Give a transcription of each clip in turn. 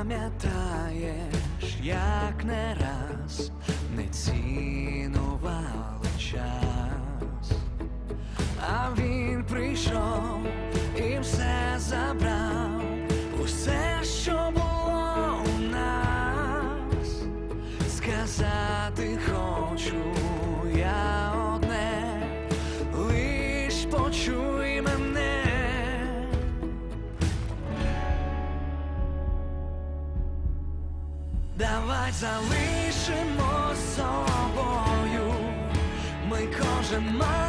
zapamiętajesz jak na raz. Давай залишимо собою, ми кожен маєм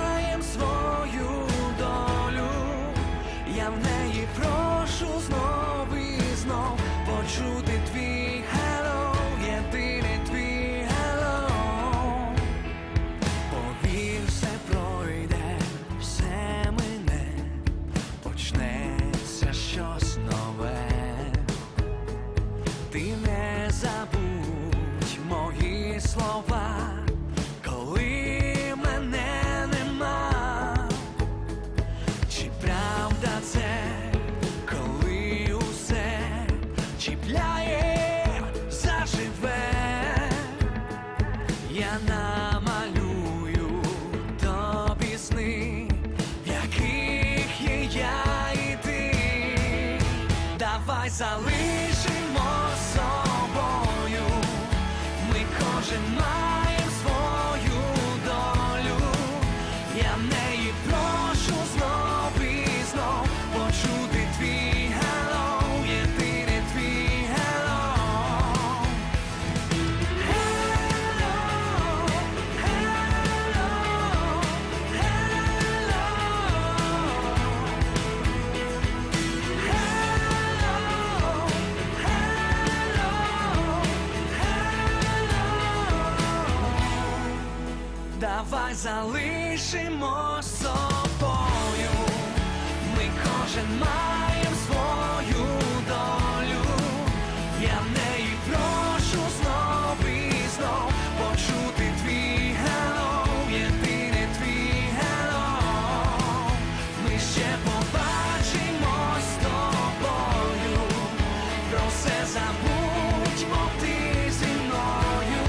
слова, коли мене нема. Чи правда це, коли усе чіпляє, заживе? Я намалюю тобі сни, яких є ти. Давай залишимо собою, ми кожен давай залишимо собою. Ми кожен маєм свою долю. Я в неї прошу знов і знов почути твій гело, єдине твій гело, Ми ще побачимо з тобою. Про все забудьмо ти зі мною.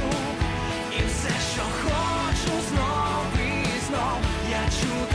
І все, що хочеш пишу знов і знов, я чую.